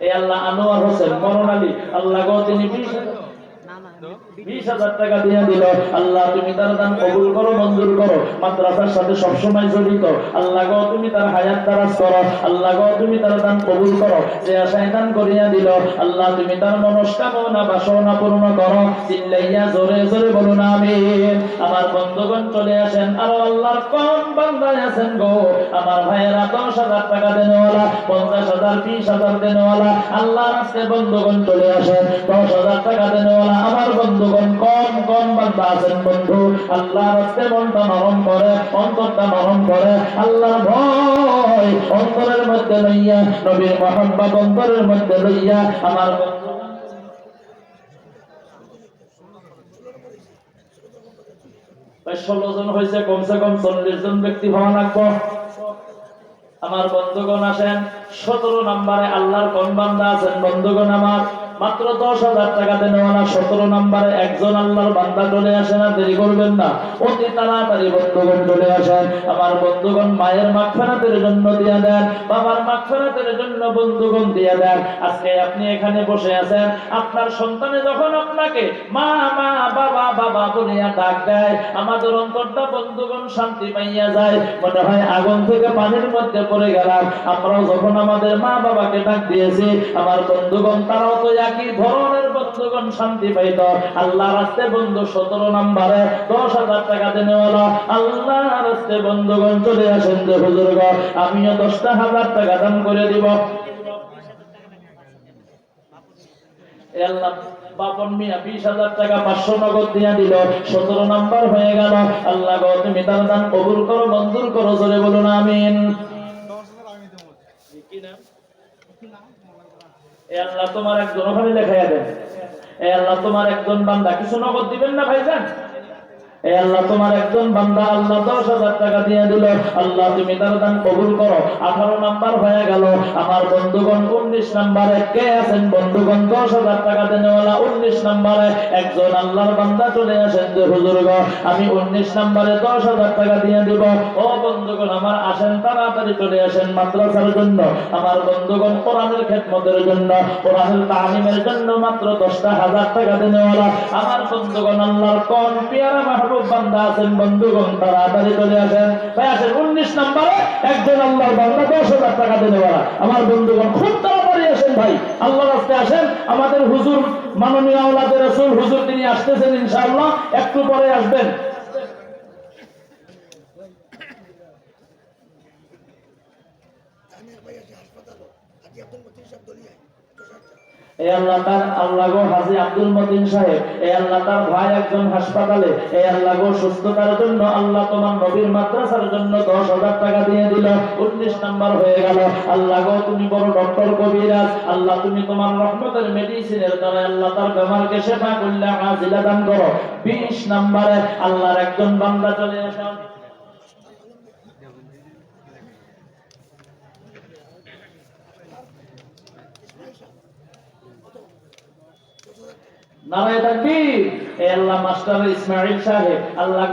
এ আল্লাহ আনোয়ার হোসেন মরণ আলী আল্লাহ না তিনি বিশ হাজার টাকা দিয়ে দিল। আল্লাহ, তুমি তার দান কবুল করো, মঞ্জুর করো। তুমি তার তুমি তার দান কবুল করো। যে আশায় আল্লাহ আমার বন্ধুগণ চলে আসেন। আর আল্লাহর কোন বান্দায় আছেন গো। আমার ভাইয়েরা দশ হাজার টাকা দেনেওয়ালা, পঞ্চাশ হাজার, বিশ হাজার দেনেওয়ালা। আল্লাহ রাস্তে বন্ধুগণ চলে আসেন। দশ হাজার টাকা দেনেওয়ালা, আমার বন্ধুগণ কম কম বান্দা আছেন বন্ধু। আল্লাহ রাস্তে মনটা নরম করে, অন্তরটা নরম করে। আল্লাহ ভয় অন্তরের মধ্যে লইয়া, নবীর অন্তরের মধ্যে লইয়া আমার ষোলো জন হয়েছে, কমসে কম চল্লিশ জন ব্যক্তি হওয়া লাগবো। আমার বন্ধুগণ আসেন, সতেরো নাম্বারে আল্লাহর কোন বান্দা আছেন? বন্ধুগণ আমার। মাত্র দশ হাজার টাকা দেনেওয়ালা সতেরো নাম্বারে একজন আল্লাহর বান্দা চলে আসেন আর দেরি করবেন না। অতি তাড়াতাড়ি বন্ধুগণ চলে আসেন। আমার বন্ধুগণ মায়ের মাগফিরাতের জন্য দিয়া দেন, বাবার মাগফিরাতের জন্য বন্ধুগণ দিয়া দেন। আজকে আপনি এখানে বসে আছেন। আপনার সন্তানে যখন আপনাকে মা মা, বাবা বাবা বলিয়া ডাক দেয়, আমাদের অন্তরটা বন্ধুগণ শান্তি পাইয়া যায়। মনে হয় আগুন থেকে পানির মধ্যে পড়ে গেলাম। আমরাও যখন আমাদের মা, বাবাকে ডাক দিয়েছি, আমার বন্ধুগণ তারাও তো একই ধরনের বন্ধুগণ শান্তি পাইত? আল্লাহ রাস্তে বন্ধু সতেরো নাম্বারে দশ হাজার টাকা আল্লাহ রাস্তে বন্ধুগণ চলে আসেন যে আমিও দশটা হাজার টাকা দান করে দিব। আল্লাহ বাপন মিয়া বিশ হাজার টাকা পাঁচশো নগদ দিয়া দিল। সতেরো নাম্বার হয়ে গেল। আল্লাহ গো তুমি তার দান কবুল করো মঞ্জুর করো জোরে বলুন আমিন। আল্লাহ তোমার একজন ওখানে লেখাইয়া দেন। এ আল্লাহ তোমার একজন বান্দা। কিছু নগদ দিবেন না ভাইজান? এ আল্লাহ তোমার একজন বান্দা আল্লাহ দশ হাজার টাকা দিয়ে দিল। আল্লাহ, তুমি তার দান কবুল করো। আঠারো নাম্বার হয়ে গেল। আমার বন্ধুগণ উনিশ নাম্বারে, কে আছেন বন্ধুগণ? দশ হাজার টাকা দেনেওয়ালা উনিশ নাম্বারে। একজন আল্লাহর বান্দা চলে আসেন যে, হুজুর আমি উনিশ নাম্বারে দশ হাজার টাকা দিয়ে দিব। ও বন্ধুগণ, আমার আসেন তাড়াতাড়ি চলে আসেন মাদ্রাসার জন্য। আমার বন্ধুগণ কোরআনের খেদমতের জন্য, কোরআনের তালিমের জন্য মাত্র দশটা হাজার টাকা দেনেওয়ালা। আমার বন্ধুগণ, আল্লাহর কোন পেয়ারা আসেন ভাই উনিশ একজন হাজার টাকা আমার বন্ধুগণ, খুব তাড়াতাড়ি আসেন ভাই। আল্লাহ রাস্তে আসেন। আমাদের হুজুর, মাননীয় আওলাদের রসুল, হুজুর তিনি আসতেছেন ইনশাআল্লাহ। একটু পরে আসবেন। আমি হাসপাতাল সাহেব দলিয়ায়। এই আল্লাহ তার আল্লাহ গো হাজি আব্দুল মতিন সাহেব, এই আল্লাহ তার ভাই একজন হাসপাতালে, এই আল্লাহ গো সুস্থতার জন্য আল্লাহ তোমার নবীর মাদ্রাসার জন্য দশ হাজার টাকা দিয়ে দিল। উনিশ নাম্বার হয়ে গেল। আল্লাহ গো তুমি বড় ডক্টর কবিরাজ। আল্লাহ তুমি তোমার রহমতের মেডিসিনের দ্বারা আল্লাহ তার বেমারকে সেবা করলে আজিলা দান করো। বিশ নাম্বারে আল্লাহর একজন বান্দা চলে আসা আল্লাহ সাহেব, আল্লাহ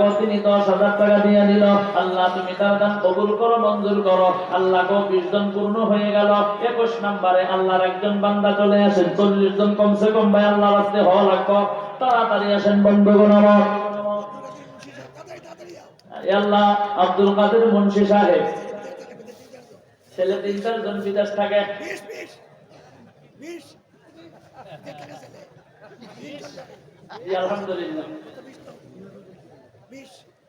টাকা দিয়ে আল্লাহ তুমি তার আল্লাহ পূর্ণ হয়ে গেল। আল্লাহর একজন বান্দা চলে কমসে কম ভাই আল্লাহ তাড়াতাড়ি আসেন বন্ধুগণ আল্লাহ আব্দুল কাদের মুন্সি সাহেব। ছেলে তিন চার জন বিদেশ থাকে। আলহামদুলিল্লাহ।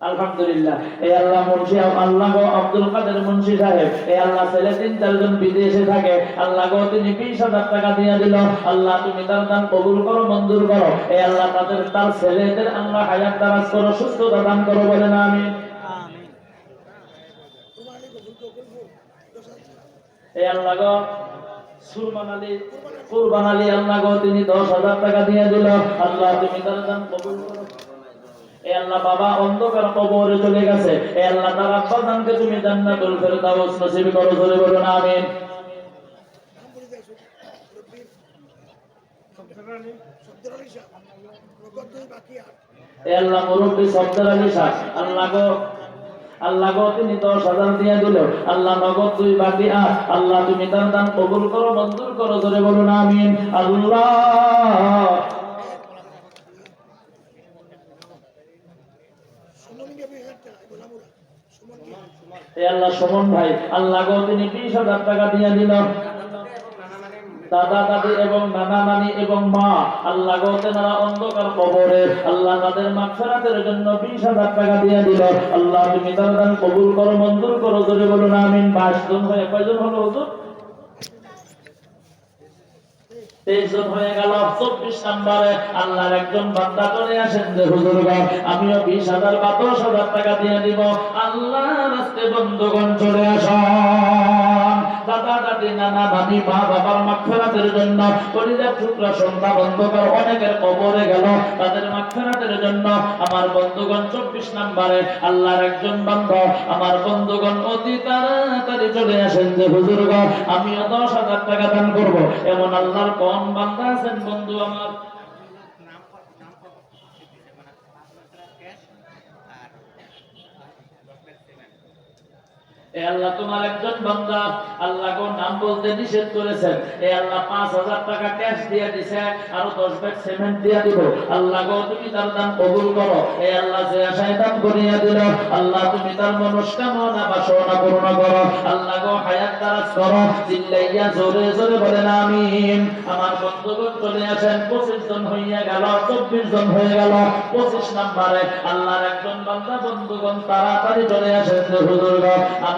আলহামদুলিল্লাহ। এই আল্লাহ মুন্সি আল্লাহ গো আব্দুল কাদের মুন্সি সাহেব এই আল্লাহ ছেলে তিন চারজন বিদেশে থাকে আল্লাহ গো তিনি বিশ হাজার টাকা দিয়ে দিল। আল্লাহ তুমি তার দান কবুল করো মঞ্জুর করো। এই আল্লাহ তাদের তার ছেলেদের আল্লাহ হায়াত দারাজ করো সুস্থতা দান করো বলে না আমি এই আল্লাহ গো সুরমান আলী কুরবান আলী আল্লাহ গো তিনি দশ হাজার টাকা দিয়ে দিল। আল্লাহ তুমি তার দান কবুল করো। এ আল্লাহ বাবা অন্ধকার কবরে চলে গেছে। এ আল্লাহ তার আব্বা জানকে তুমি জান্নাতুল ফেরদাউস নসিব করো, জোরে বলুন, আমিন। নাম বলে দেয় রব্বির শব্দের আলী আল্লাহ মুরব্বী আল্লাহ তিনি দশ হাজার দিয়ে দিল। আল্লাহ নগদ দুই আল্লাহ, তুমি তার দান কবুল করো, মঞ্জুর করো ধরে বলুন, আমিন। আল্লাহ। আল্লাহ সুমন ভাই, আল্লাহ তিনি বিশ হাজার টাকা দিয়ে দিল। দাদা, দাদি এবং নানা, নানি এবং মা, আল্লাহ গো, তেনারা অন্ধকার কবরে, আল্লাহ তাদের মাগফিরাতের জন্য বিশ হাজার টাকা দিয়ে দিল। আল্লাহ, তুমি তার দান কবুল করো, মঞ্জুর করো, জোরে বলুন, আমিন। বাইশ জন হয়ে, কয়জন হলো নম্বরে। আল্লাহর একজন বান্দা চলে আসেন যে, হুজুর আমিও বিশ হাজার বা দশ হাজার টাকা দিয়ে দিব। আল্লাহ রাস্তে বন্ধুগণ চলে আসন। দাদা দাদি নানা নানি মা বাবার মাক্ষরাতের জন্য টুকরা সন্ধ্যা অনেকের কবরে গেল। তাদের মাক্ষরাতের জন্য আমার বন্ধুগণ চব্বিশ নাম্বারে আল্লাহর একজন বান্ধব আমার বন্ধুগণ অতি তাড়াতাড়ি চলে আসেন যে আমিও দশ হাজার টাকা দান করব। এমন আল্লাহর কম বান্ধা আছেন বন্ধু আমার। এ আল্লাহ তোমার একজন বান্দা। আল্লাহ কোন নাম বলতে নিষেধ করেছেন। এ আল্লাহ পাঁচ হাজার টাকা ক্যাশ দিয়ে দিছে আরও দশ ব্যাগ সিমেন্ট দিয়ে দিব। আল্লাহ গো তুমি তার দান কবুল করো। এ আল্লাহ যে আশায় দান করিয়া দিল আল্লাহ তুমি তার মনস্কামনা বাসনা পূর্ণ করো। আল্লাহ গো হায়াত দারাজ করো। চিল্লাইয়া জোরে জোরে বলেন আমিন। আমার বন্ধুগণ চলে আসেন পঁচিশ জন হইয়া গেল চব্বিশ জন হয়ে গেল। পঁচিশ নম্বরে আল্লাহর একজন বান্দা বন্ধুগণ তাড়াতাড়ি চলে আসেন যে হুজুর গো,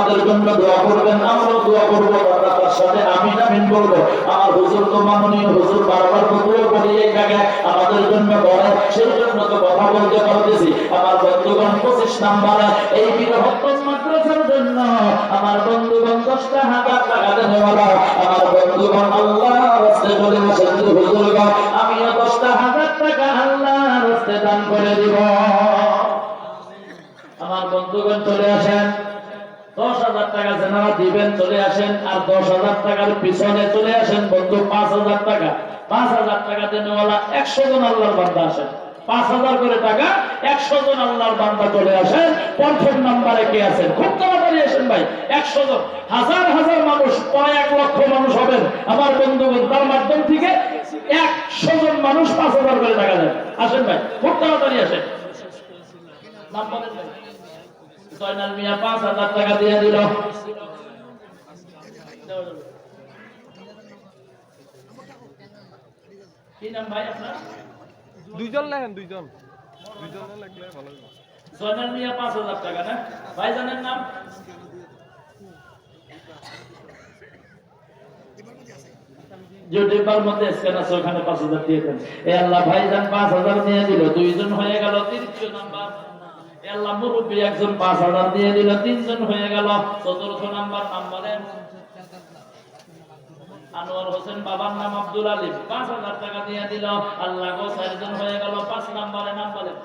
আপনাদের জন্য দোয়া করবেন, আমরাও দোয়া করব আমরা তার সাথে আমিন আমিন বলব। আমার হুজুর তো মাননীয় হুজুর বারবার দোয়া করি এই জায়গায় আমাদের জন্য বলে সেই জন্য তো কথা বলতে পারতেছি। আমার বন্ধুগণ পঁচিশ নাম্বারে, এই বৃহত্তম আমার বন্ধুগণ দশটা হাজার টাকা আমার দিব। আমার বন্ধুগণ চলে আসেন। বন্ধু নাম্বারে কে আছেন? খুব তাড়াতাড়ি আসেন ভাই, একশো জন। হাজার হাজার মানুষ, প্রায় এক লক্ষ মানুষ হবেন। আমার বন্ধুগণ, তার মাধ্যম থেকে একশো জন মানুষ পাঁচ হাজার করে টাকা দেন। আসেন ভাই, খুব তাড়াতাড়ি আসেন। নাম বলেন ভাই। জয়নাল মিয়া পাঁচ হাজার টাকা দিয়ে দিল। কি নাম ভাই আপনার? দুইজন লেখেন দুইজন। দুইজনে লিখলে ভালো জয়নাল মিয়া পাঁচ হাজার টাকা না? নাম? মধ্যে স্ক্যান আছে ওখানে পাঁচ হাজার দিয়ে দেন। এ আল্লাহ ভাইজান পাঁচ হাজার দিয়ে দিল। দুইজন হয়ে গেল তৃতীয় নাম্বার। মুরব্বী একজন পাঁচ হাজার দিয়ে দিল, তিনজন হয়ে গেল। চতুর্থ নাম্বার নাম্বারের আনোয়ার হোসেন, বাবার নাম আব্দুল পাঁচ হাজার টাকা দিয়ে দিল। আল্লাহ গো, চারজন হয়ে গেল পাঁচ নাম্বারে নাম বলেন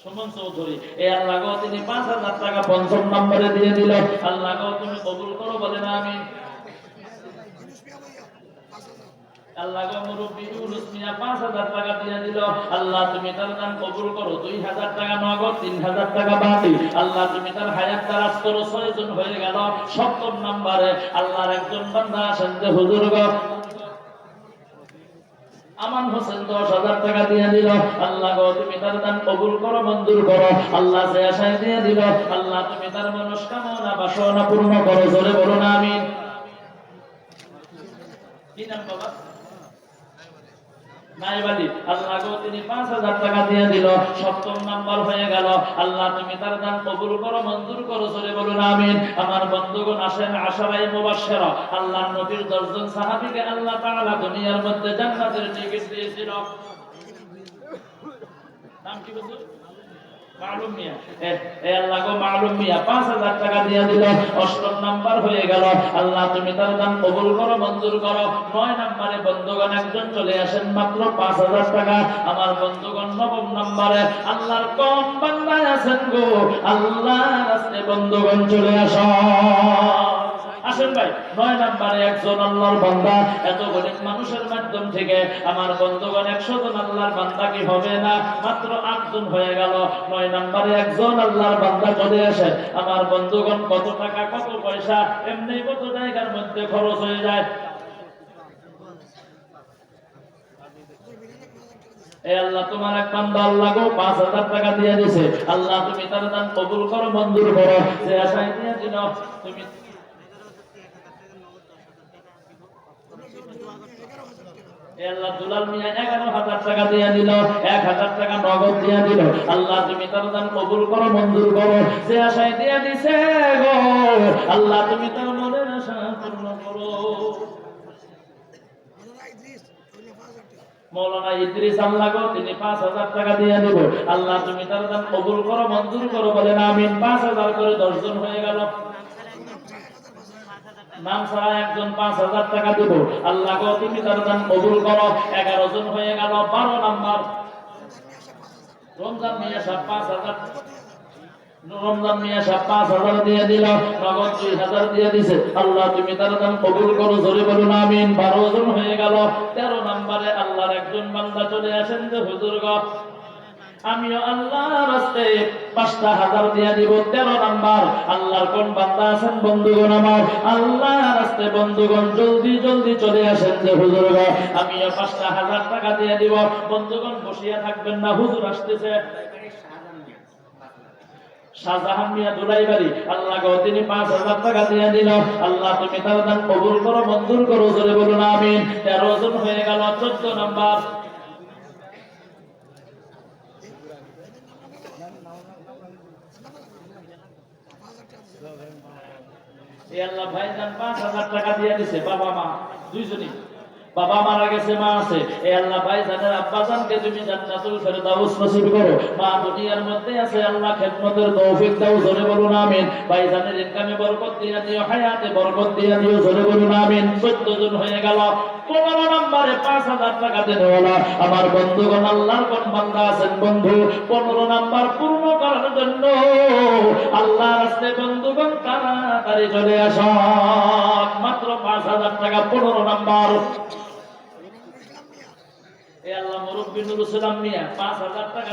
সুমন চৌধুরী তিনি পাঁচ হাজার টাকা পঞ্চম নম্বরে দিয়ে দিল। আল্লাহ তুমি কবুল করো বলেন আমি ইউনুস মিয়া ভাইয়া পাঁচ হাজার আমান হোসেন দশ হাজার টাকা দিয়ে দিল। আল্লাহ গো, তুমি তার দান কবুল করো, মঞ্জুর করো। আল্লাহ যে আশায় দিয়ে দিল। আল্লাহ, তুমি তার মনস্কামনা বাসনা পূর্ণ করো। জোরে বলো না আমি কি নাম বাবা? নাইবালি আল্লাহ গো তিনি পাঁচ হাজার টাকা দিয়ে দিল। সপ্তম নাম্বার হয়ে আল্লাহ, তুমি তার দান কবুল আল্লাহ নবীর দশজন সাহাবীকে দুনিয়ার মধ্যে জান্নাতের টিকিট দিয়েছিল। নাম কি বলছো আল্লাহ একজন চলে আসেন মাত্র পাঁচ হাজার টাকা। আমার বন্ধুগণ নাম্বারে কম আছেন গো। আল্লাহ বন্ধুগণ চলে আসো। আসেন ভাই, নয় নাম্বারে একজন আল্লাহর বান্দা। এত গরিব মানুষের মাধ্যম থেকে আমার বন্ধুগণ একশো জন আল্লাহর বান্দা কি হবে না? মাত্র আটজন হয়ে গেল। নয় নাম্বারে একজন আল্লাহর বান্দা চলে আসে। আমার বন্ধুগণ কত টাকা, কত পয়সা, এমনি কত জায়গার মধ্যে খরচ হয়ে যায়। আল্লাহ তোমার এক বান্দা আল্লাহ গো, পাঁচ হাজার টাকা দিয়ে দিছে। আল্লাহ তুমি তার দান কবুল করো, মঞ্জুর করো। যে আশায় দিয়ে দিল, তুমি আল্লাহ দুলাল মিয়া এগারো হাজার টাকা দিয়ে দিল এক হাজার টাকা নগদ দিয়ে দিল। আল্লাহ তুমি তার দান কবুল করো মঞ্জুর করো। যে আশায় দিয়ে দিছে গো আল্লাহ তুমি তার মনের আশা পূর্ণ করো। মাদারা ইদ্রিস হইল পাঁচ হাজার টাকা। মৌলানা ইদ্রিস আল্লাহ গো তিনি পাঁচ হাজার টাকা দিয়ে দিব আল্লাহ তুমি তার দান কবুল করো মঞ্জুর করো বলেন আমিন। পাঁচ হাজার করে দশজন হয়ে গেল। নাম ছাড়া একজন পাঁচ হাজার টাকা দিব। আল্লাহ তুমি তার কবুল করো। এগারো জন হয়ে গেল, বারো নাম্বার। রমজান মিয়া পাঁচ হাজার আমিন। বারো জন হয়ে গেল, তেরো নম্বরে আল্লাহর একজন বান্দা চলে আসেন যে, হুজুর গো। আমিও আল্লাহর রাস্তায় পাঁচটা হাজার দিয়ে দিব, তেরো নাম্বার। আল্লাহর কোন বান্দা আছেন বন্ধুগণ আমার? আল্লাহর রাস্তায় বন্ধুগণ জলদি জলদি চলে আসেন যে হুজুর আমিও পাঁচটা হাজার টাকা দিয়ে দিব। বন্ধুগণ বসিয়া থাকবেন না, হুজুর আসতেছে। শাহজাহান মিয়া আল্লাহ গো, তিনি পাঁচ হাজার টাকা দিয়ে দিল। আল্লাহ, তুমি তার কবুল করো, মঞ্জুর করো, জোরে বলুন, আমিন। তেরো জন হয়ে গেল, চোদ্দ নাম্বার। দিয়ে দাও, জোরে বলুন, আমিন। ভাইজানের ইনকামে বরকত দিয়ে দিও, হায়াতে বরকত দিয়ে দিও, জোরে বলুন, আমিন। 14 জন হয়ে গেল আমার বন্ধুগণ, আল্লাহর কোন আছেন বন্ধু? পনেরো নাম্বার পূর্ণ করার জন্য। আল্লাহ রাস্তায় বন্ধুগণ তাড়াতাড়ি চলে আস। মাত্র পাঁচ হাজার টাকা, পনেরো নাম্বার। এ আল্লাহ মুরব্বী নুরুল ইসলাম মিয়া পাঁচ হাজার টাকা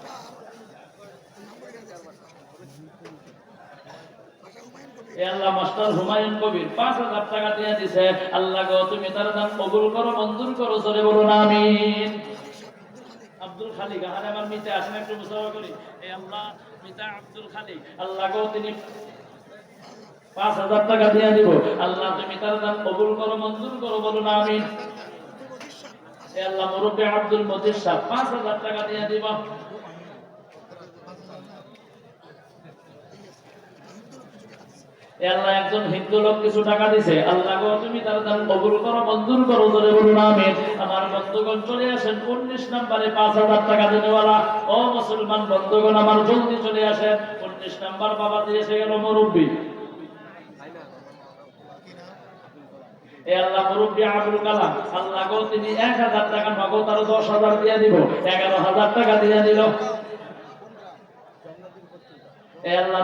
পাঁচ হাজার টাকা দিয়ে দিব। আল্লাহ, তুমি তার দান কবুল করো, মঞ্জুর করো, বলুন, আমিন। আল্লাহ মুরব্বী আব্দুল মজিদ সাহেব, পাঁচ হাজার টাকা দিয়ে দিব। আল্লাহ একজন হিন্দু লোক কিছু টাকা দিছে, আল্লাহ গো, তুমি তার দান কবুল করো, মঞ্জুর করো, জোরে বলুন, আমিন। আমার বন্ধুগণ চলে আসেন, উনিশ নম্বরে পাঁচ হাজার টাকা দেনেওয়ালা ও মুসলমান বন্ধুগণ, আমার জলদি চলে আসেন। উনিশ নাম্বার বাবা দিয়েছে গেল, মুরব্বী। আল্লাহ গো, তিনি এক হাজার টাকা নগদ আরও দশ হাজার দিয়ে দিব। এগারো হাজার টাকা দিয়ে দিল।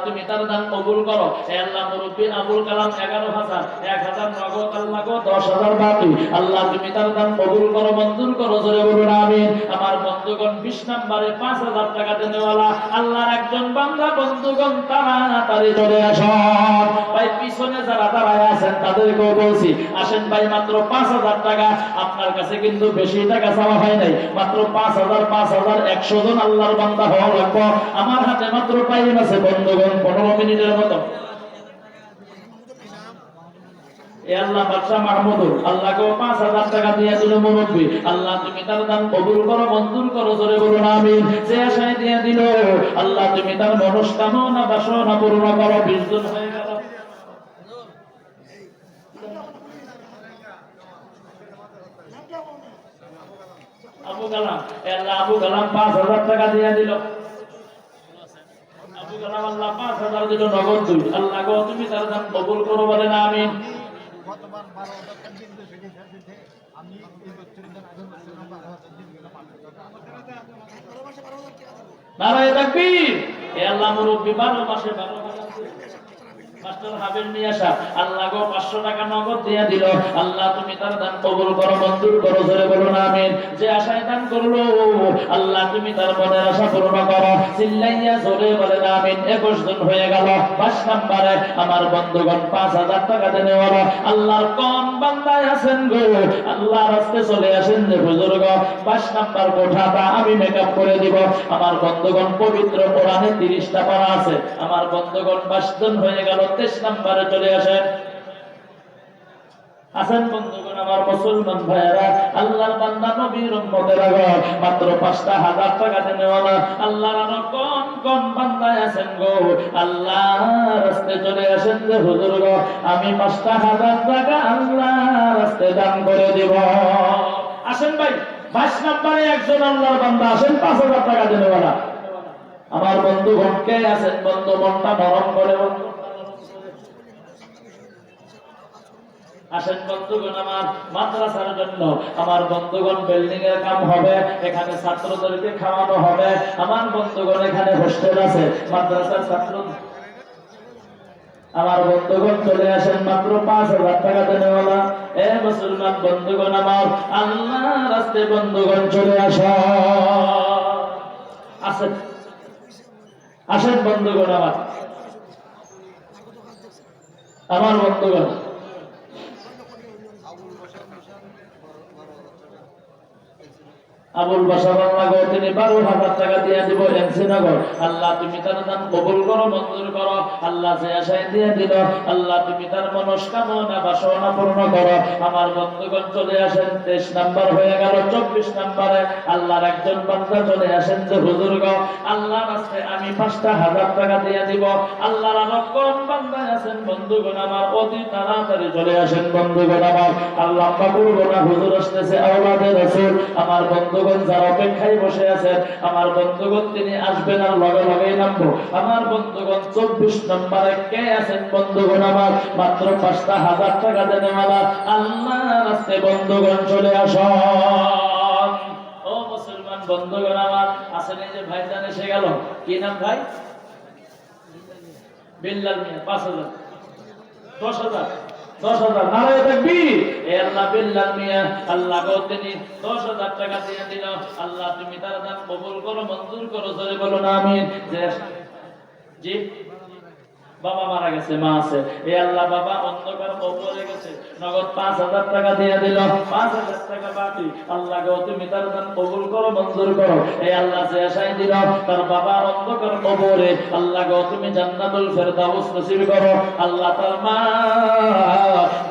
তুমি তার দান কবুল করো। আবুল কালাম, এগারো হাজার, এক হাজার নগদ, আল্লাহ দশ হাজার আল্লাহ, তুমি তার দান কবুল করো, মঞ্জুর করো, জোরে বলুন, আমিন। আমার বন্ধুগণ, বিশ পাঁচ হাজার টাকা আল্লাহর একজন বন্ধুগণ চলে ভাই, পিছনে যারা আছেন, তাদেরকেও বলছি, আসেন ভাই, মাত্র পাঁচ হাজার টাকা। আপনার কাছে কিন্তু বেশি টাকা চাওয়া হয় নাই। মাত্র পাঁচ হাজার পাঁচ হাজার, একশো জন আল্লাহর বান্দা হওয়া লাগবো। আমার হাতে মাত্র টাইম আছে বন্ধুগণ, পনেরো মিনিটের মতো। আল্লাহ বাদশাহ মাহমুদুর আল্লাহকে পাঁচ হাজার তুমি তার মনস্কামনা বাসনা পূর্ণ করো, বিশ হয়ে গেল। আবু আল্লাহ আবু কালাম পাঁচ হাজার টাকা দিয়ে দিল। কালাম আল্লাহ পাঁচ হাজার দিল নগদ দুই। আল্লাহ গো তুমি তার কবুল করো বলেন আমি। নারায় এ মুরব্বী বারো মাসে বারো মাস্টার হাবিব পূর্ণ জন পাঁচ বন্ধুগণ টাকা দেনে আল্লাহর কোন বান্দায় আছেন গো। চলে আসেন যে পাঁচ নাম্বার কোঠাটা আমি মেকআপ করে দিব। আমার বন্ধুগণ পবিত্র কোরআনে তিরিশটা পারা আছে। আমার বন্ধুগণ পাঁচজন হয়ে গেল তেইশ নাম্বারে চলে আসেন পাঁচটা হাজার আমি পাঁচটা হাজার টাকা আল্লাহ রাস্তে দান করে দিব। আসেন ভাই, বাইশ নম্বরে একজন আল্লাহর বান্দা আসেন, পাঁচ হাজার টাকা দেনেওয়ালা আমার বন্ধুগণ কে আছেন? বন্ধু মনটা নরম করে বন্ধু আসেন বন্ধুগণ, আমার মাদ্রাসার জন্য, আমার বন্ধুগণ বিল্ডিং এর কাম হবে, এখানে ছাত্রদেরকে খাওয়ানো হবে। আমার বন্ধুগণ এখানে হোস্টেল আছে, মাদ্রাসার ছাত্র। আমার বন্ধুগণ চলে আসেন মাত্র পাঁচ হাজার টাকা দেনেওয়ালা এ মুসলমান বন্ধুগণ আমার আল্লাহ রাস্তে বন্ধুগণ চলে আস। আসেন। আসেন বন্ধুগণ আমার। আমার বন্ধুগণ আবুল বাসার তিনি বারো হাজার টাকা দিয়ে দিব, এনসি নগর। আল্লাহ, তুমি তার দান কবুল করো, মঞ্জুর করো। আল্লাহ যে আশায় দিয়ে দিল, আল্লাহ, তুমি তার মনস্কামনা, বাসনা পূর্ণ করো। আমার বন্ধুগণ চলে আসেন, তেইশ নাম্বার হয়ে গেল, চব্বিশ নাম্বারে। আল্লাহর একজন বান্দা চলে আসেন যে হুজুর গো আল্লাহ রাস্তায় আমি পাঁচটা হাজার টাকা দিয়ে দিব। আল্লাহর আরও কোন বান্দায় আছেন, বন্ধুগণ আমার, অতি তাড়াতাড়ি চলে আসেন, বন্ধুগণ আমার। আল্লাহ বাবুর গোনা হুজুর আসতেছে আমার বন্ধুগণ যারা অপেক্ষায় বসে আছেন, আমার বন্ধুগণ তিনি আসবেন আর লগে লগে নামবো। আমার বন্ধুগণ চব্বিশ নম্বরে কে আছেন বন্ধুগণ আমার? মাত্র পাঁচটা হাজার টাকা দেনেওয়ালা আল্লাহ রাস্তায় বন্ধুগণ চলে আস বন্ধুগণ আমার, আসেন এই যে ভাইজান এসে গেল। কি নাম ভাই? বিল্লাল মিয়া, পাঁচ হাজার। দশ হাজার। দশ হাজার। নারায় থাকবি আল্লাহ বিল্লাহ মিয়া, আল্লাহ গো তিনি দশ হাজার টাকা দিয়ে দিল। আল্লাহ তুমি তার দান কবুল করো, মঞ্জুর করো, জোরে বলো না আমি জি বাবা মারা গেছে, মা আছে। এ আল্লাহ বাবা, অন্ধকার কবরে গেছে। নগদ পাঁচ হাজার টাকা দিয়ে দিল। পাঁচ হাজার টাকা বাকি। আল্লাহ গো, তুমি তার দান কবুল করো, মঞ্জুর করো। এই আল্লাহ যে আশাই দিল, তার বাবা অন্ধকার কবরে। আল্লাহ গো, তুমি জান্নাতুল ফেরদাউস নসিব করো। আল্লাহ তার মা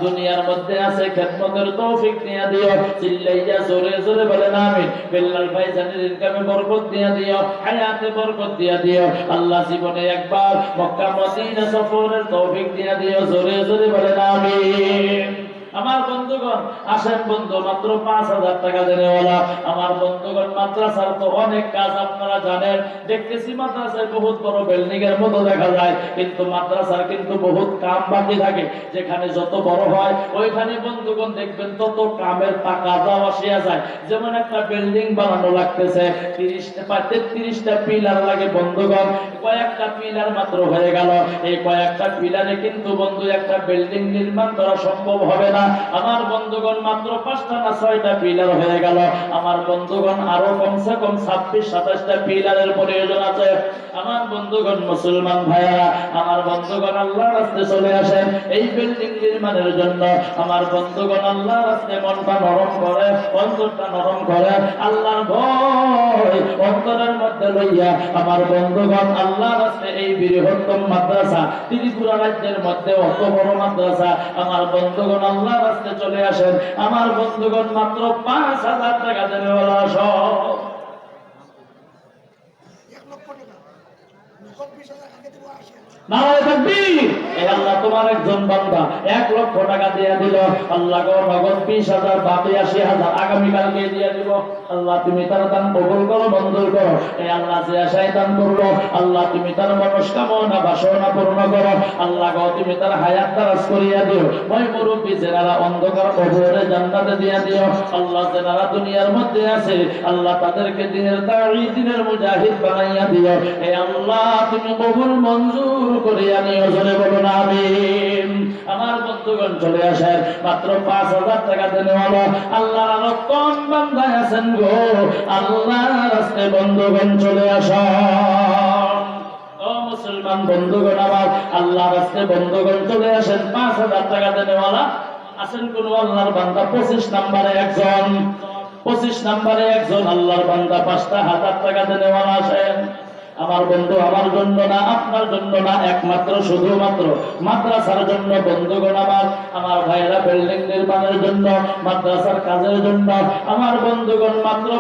দুনিয়ার মধ্যে আছে, খেদমতের তৌফিক দিয়া দিও। চিল্লাইয়া জোরে জোরে বলেন, আমিন। বিল্লাল ভাই জানের ইনকামে বরকত দিয়া দিও। হায়াতে বরকত দিয়া দিও। আল্লাহ জীবনে একবার মক্কা, মদিনা সফরের তৌফিক দিয়া দিও জোরে জোরে বলে আমিন। আমার বন্ধুগণ, আসেন বন্ধু, মাত্র পাঁচ হাজার টাকা দেনেওয়ালা। আমার বন্ধুগণ, মাদ্রাসার তো অনেক কাজ আপনারা জানেন। দেখতেছি মাদ্রাসায় বহুত বড় বিল্ডিং এর মতো দেখা যায়, কিন্তু মাদ্রাসার কিন্তু বহুত কাম বাকি থাকে। যেখানে যত বড় হয়, ওইখানে বন্ধুগণ দেখবেন তত কামের টাকা যাওয়া আসিয়া যায়। যেমন একটা বিল্ডিং বানানো লাগতেছে, তিরিশটা তেত্রিশটা পিলার লাগে বন্ধুগণ। কয়েকটা পিলার মাত্র হয়ে গেল। এই কয়েকটা পিলারে কিন্তু বন্ধু একটা বিল্ডিং নির্মাণ করা সম্ভব হবে না। আমার বন্ধুগণ মাত্র পাঁচটা না ছয়টা পিলার হয়ে গেল। আমার বন্ধুগণ আরও কমসে কম ছাব্বিশ, সাতাশটা পিলারের প্রয়োজন আছে। আমার বন্ধুগণ মুসলমান ভাইয়ারা, আমার বন্ধুগণ আল্লাহ রাস্তে চলে আসেন এই বিল্ডিং নির্মাণের জন্য। আমার বন্ধুগণ আল্লাহ রাস্তে মনটা নরম করে, অন্তরটা নরম করে, আল্লাহর ভয় অন্তরের মধ্যে লইয়া আমার বন্ধুগণ আল্লাহ রাস্তে এই বৃহত্তম মাদ্রাসা, ত্রিপুরা রাজ্যের মধ্যে অত বড় মাদ্রাসা। আমার বন্ধুগণ আল্লাহ রাস্তে চলে আসেন। আমার বন্ধুগণ মাত্র পাঁচ হাজার টাকা দেবে বলা সব আল্লাহ তুমি তার মনস্কামনা, বাসনা পূর্ণ করো। আল্লাহ তুমি তার হায়াত করিয়া দিও। মই মুরব্বী জেনারা অন্ধকার জান্নাতে দিয়া দিও। আল্লাহ জেনারা দুনিয়ার মধ্যে আছে, আল্লাহ তাদেরকে দিনের দাড়ি মুজাহিদ বানাইয়া দিও। এই আল্লাহ, তুমি কবুল, মঞ্জুর বন্ধুগণ চলে আসেন আসেন। মুসলমান বন্ধুগণ আমার আল্লাহ রাস্তে বন্ধুগণ চলে আসেন, পাঁচ হাজার টাকা দেনেওয়ালা আছেন কোন আল্লাহর বান্দা? পঁচিশ নাম্বারে একজন। পঁচিশ নাম্বারে একজন আল্লাহর বান্দা, পাঁচটা হাজার টাকা দেনেওয়ালা আসেন। আমার বন্ধু আমার জন্য না, আপনার জন্য না, একমাত্র শুধুমাত্র মাদ্রাসার জন্য বন্ধুগণ আমার আমার ভাইরা বিল্ডিং নির্মাণের জন্য, মাদ্রাসার কাজের জন্য, আমার বন্ধুগণ মাত্র